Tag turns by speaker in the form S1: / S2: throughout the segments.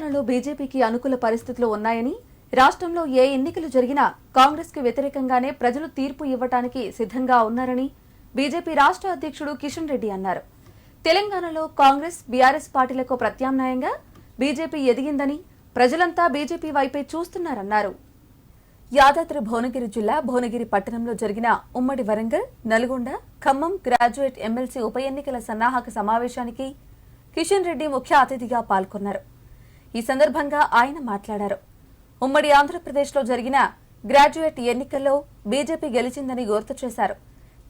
S1: బీజేపీకి అనుకూల పరిస్థితులు ఉన్నాయని రాష్ట్రంలో ఏ ఎన్నికలు జరిగినా కాంగ్రెస్కు వ్యతిరేకంగానే ప్రజలు తీర్పు ఇవ్వటానికి సిద్ధంగా ఉన్నారని బీజేపీ రాష్ట్ర అధ్యక్షుడు కిషన్ రెడ్డి అన్నారు. తెలంగాణలో కాంగ్రెస్ బీఆర్ఎస్ పార్టీలకు ప్రత్యామ్నాయంగా బీజేపీ ఎదిగిందని ప్రజలంతా బీజేపీ వైపే చూస్తున్నారన్నారు. యాదాద్రి భువనగిరి జిల్లా భువనగిరి పట్టణంలో జరిగిన ఉమ్మడి వరంగల్ నల్గొండ ఖమ్మం గ్రాడ్యుయేట్ ఎమ్మెల్సీ ఉప ఎన్నికల సన్నాహక సమావేశానికి కిషన్ రెడ్డి ముఖ్య అతిథిగా పాల్గొన్నారు. ఈ సందర్భంగా ఆయన మాట్లాడారు. ఉమ్మడి ఆంధ్రప్రదేశ్లో జరిగిన గ్రాడ్యుయేట్ ఎన్నికల్లో బీజేపీ గెలిచిందని గుర్తు చేశారు.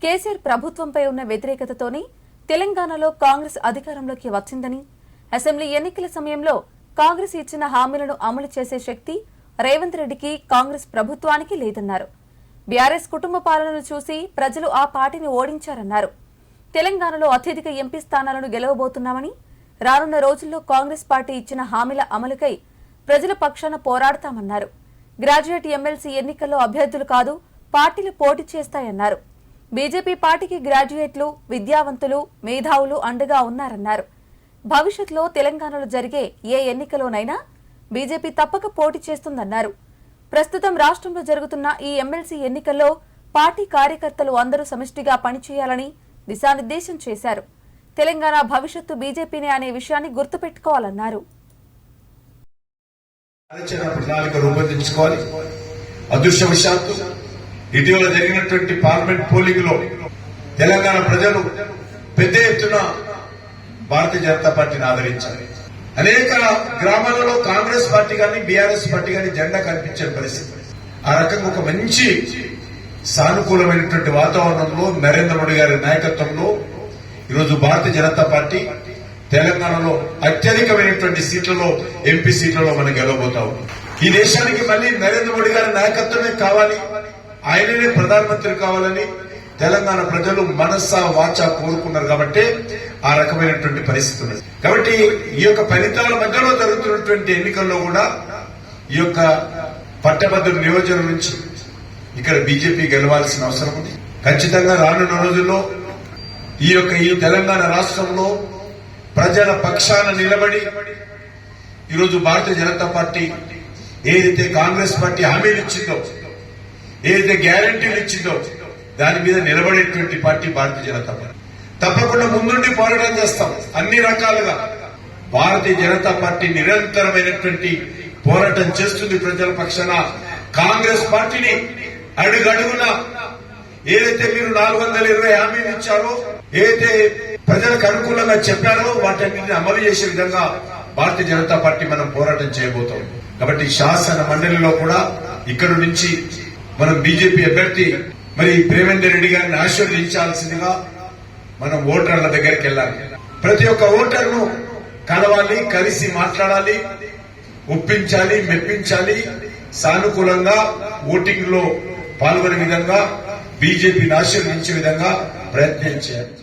S1: కేసీఆర్ ప్రభుత్వంపై ఉన్న వ్యతిరేకతతోనే తెలంగాణలో కాంగ్రెస్ అధికారంలోకి వచ్చిందని అసెంబ్లీ ఎన్నికల సమయంలో కాంగ్రెస్ ఇచ్చిన హామీలను అమలు చేసే శక్తి రేవంత్ రెడ్డికి కాంగ్రెస్ ప్రభుత్వానికి లేదన్నారు. బీఆర్ఎస్ కుటుంబ పాలనను చూసి ప్రజలు ఆ పార్టీని ఓడించారన్నారు. తెలంగాణలో అత్యధిక ఎంపీ స్థానాలను గెలవబోతున్నామని రానున్న రోజుల్లో కాంగ్రెస్ పార్టీ ఇచ్చిన హామీల అమలుకై ప్రజల పక్షాన పోరాడతామన్నారు. గ్రాడ్యుయేట్ ఎమ్మెల్సీ ఎన్నికల్లో అభ్యర్థులు కాదు పార్టీలు పోటీ చేస్తాయన్నారు. బీజేపీ పార్టీకి గ్రాడ్యుయేట్లు విద్యావంతులు మేధావులు అండగా ఉన్నారన్నారు. భవిష్యత్తులో తెలంగాణలో జరిగే ఏ ఎన్నికలోనైనా బీజేపీ తప్పక పోటీ చేస్తుందన్నారు. ప్రస్తుతం రాష్ట్రంలో జరుగుతున్న ఈ ఎమ్మెల్సీ ఎన్నికల్లో పార్టీ కార్యకర్తలు అందరూ సమిష్టిగా పనిచేయాలని దిశానిర్దేశం చేశారు. తెలంగాణ భవిష్యత్తు బీజేపీనే అనే విషయాన్ని గుర్తుపెట్టుకోవాలన్నారు.
S2: ప్రణాళిక రూపొందించుకోవాలి. అదృష్టవశాత్తు ఇటీవల జరిగినటువంటి పార్లమెంట్ పోలింగ్లో తెలంగాణ ప్రజలు పెద్ద ఎత్తున భారతీయ జనతా పార్టీని ఆదరించారు. అనేక గ్రామాలలో కాంగ్రెస్ పార్టీ కానీ బీఆర్ఎస్ పార్టీ కానీ జెండా కనిపించే పరిస్థితి. ఆ రకంగా ఒక మంచి సానుకూలమైనటువంటి వాతావరణంలో నరేంద్ర మోడీ గారి నాయకత్వంలో ఈరోజు భారతీయ జనతా పార్టీ తెలంగాణలో అత్యధికమైనటువంటి సీట్లలో ఎంపీ సీట్లలో మనం గెలవబోతా ఉన్నాం. ఈ దేశానికి మళ్ళీ నరేంద్ర మోడీ గారి నాయకత్వమే కావాలి. ఆయననే ప్రధానమంత్రి కావాలని తెలంగాణ ప్రజలు మనస్సా వాచ కోరుకున్నారు కాబట్టి ఆ రకమైనటువంటి పరిస్థితి ఉన్నది. కాబట్టి ఈ యొక్క ఫలితాల మధ్యలో జరుగుతున్నటువంటి ఎన్నికల్లో కూడా ఈ యొక్క పట్టభద్రుల నియోజకవర్గం నుంచి ఇక్కడ బీజేపీ గెలవాల్సిన అవసరం ఉంది. ఖచ్చితంగా రానున్న రోజుల్లో ఈ యొక్క ఈ తెలంగాణ రాష్ట్రంలో ప్రజల పక్షాన నిలబడి ఈరోజు భారతీయ జనతా పార్టీ ఏదైతే కాంగ్రెస్ పార్టీ హామీలు ఇచ్చిందో ఏదైతే గ్యారంటీలు ఇచ్చిందో దాని మీద నిలబడేటువంటి పార్టీ భారతీయ జనతా పార్టీ. తప్పకుండా ముందుండి పోరాటం చేస్తాం. అన్ని రకాలుగా భారతీయ జనతా పార్టీ నిరంతరమైనటువంటి పోరాటం చేస్తుంది ప్రజల పక్షాన. కాంగ్రెస్ పార్టీని అడుగడుగున ఏదైతే మీరు నాలుగు వందల ఇరవై హామీలు ఇచ్చారో ఏదైతే ప్రజలకు అనుకూలంగా చెప్పారో వాటన్నింటిని అమలు చేసే విధంగా భారతీయ జనతా పార్టీ మనం పోరాటం చేయబోతాం. కాబట్టి శాసన మండలిలో కూడా ఇక్కడ నుంచి మనం బీజేపీ అభ్యర్థి మరి ప్రేమేందర్ రెడ్డి గారిని ఆశీర్వదించాల్సిందిగా మనం ఓటర్ల దగ్గరికి వెళ్ళాలి. ప్రతి ఒక్క ఓటర్ను కలవాలి కలిసి మాట్లాడాలి ఒప్పించాలి మెప్పించాలి సానుకూలంగా ఓటింగ్లో పాల్గొనే విధంగా బీజేపీని ఆశీర్వదించే విధంగా ప్రయత్నం చేయాలి.